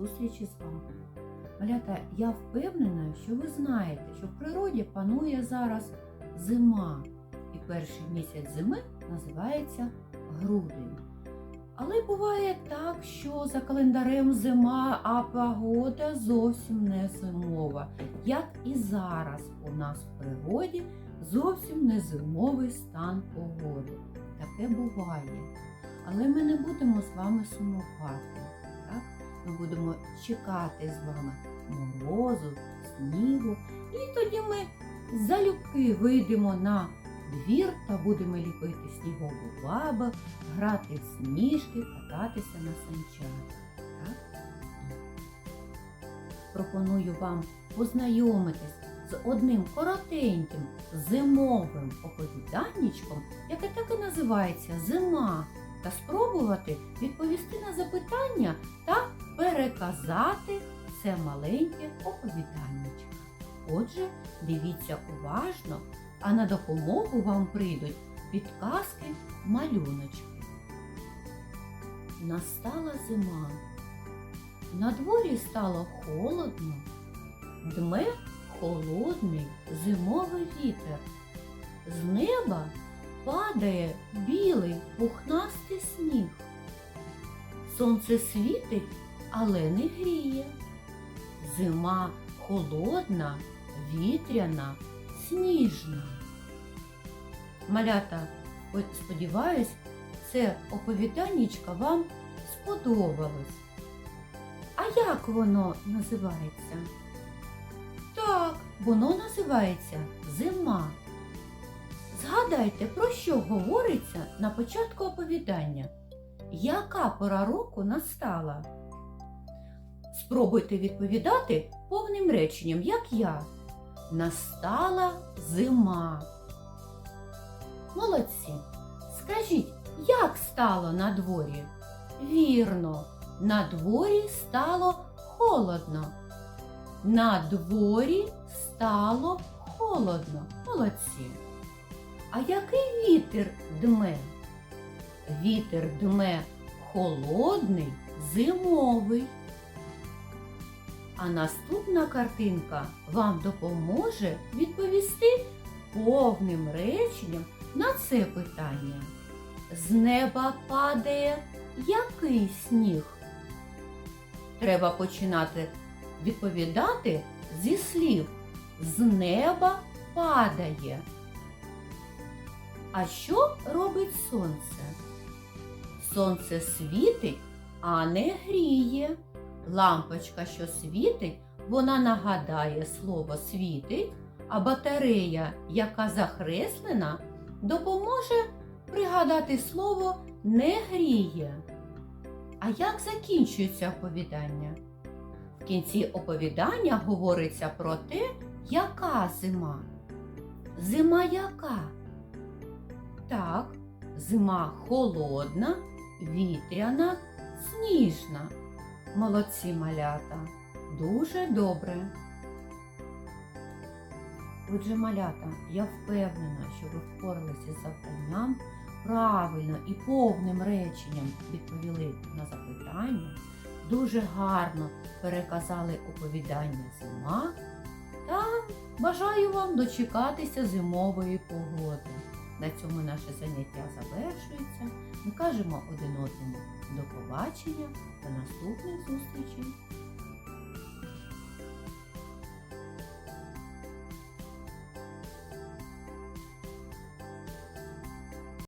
зустрічі з вами. Малята, я впевнена, що ви знаєте, що в природі панує зараз зима. І перший місяць зими називається грудень. Але буває так, що за календарем зима, а погода зовсім не зимова. Як і зараз у нас в природі зовсім не зимовий стан погоди. Таке буває. Але ми не будемо з вами сумувати. Ми будемо чекати з вами морозу, снігу. І тоді ми залюбки вийдемо на двір та будемо ліпити снігову бабу, грати в сніжки, кататися на санчатах. Пропоную вам познайомитись з одним коротеньким зимовим оповіданнячком, яке так і називається Зима, та спробувати відповісти на запитання та переказати це маленьке оповіданнячко. Отже, дивіться уважно, а на допомогу вам прийдуть підказки малюночки. Настала зима. На дворі стало холодно, дме холодний зимовий вітер. З неба падає білий пухнастий сніг. Сонце світить, але не гріє. Зима холодна, вітряна, сніжна. Малята, сподіваюсь, це оповіданнячко вам сподобалось. А як воно називається? Так, воно називається зима. Згадайте, про що говориться на початку оповідання? Яка пора року настала? Спробуйте відповідати повним реченням, як я. Настала зима. Молодці. Скажіть, як стало на дворі? Вірно, на дворі стало холодно. На дворі стало холодно. Молодці. А який вітер дме? Вітер дме холодний, зимовий. А наступна картинка вам допоможе відповісти повним реченням на це питання. З неба падає який сніг? Треба починати відповідати зі слів з неба падає. А що робить сонце? Сонце світить, а не гріє. Лампочка, що світить, вона нагадає слово світить, а батарея, яка захреслена, допоможе пригадати слово не гріє. А як закінчується оповідання? В кінці оповідання говориться про те, яка зима. Зима яка? Так, зима холодна, вітряна, сніжна. Молодці малята, дуже добре. Отже, малята, я впевнена, що ви впоралися з завданням, правильно і повним реченням відповіли на запитання, дуже гарно переказали оповідання зима та бажаю вам дочекатися зимової погоди. На цьому наше заняття завершується. Ми кажемо один одному до побачення та наступних зустрічей.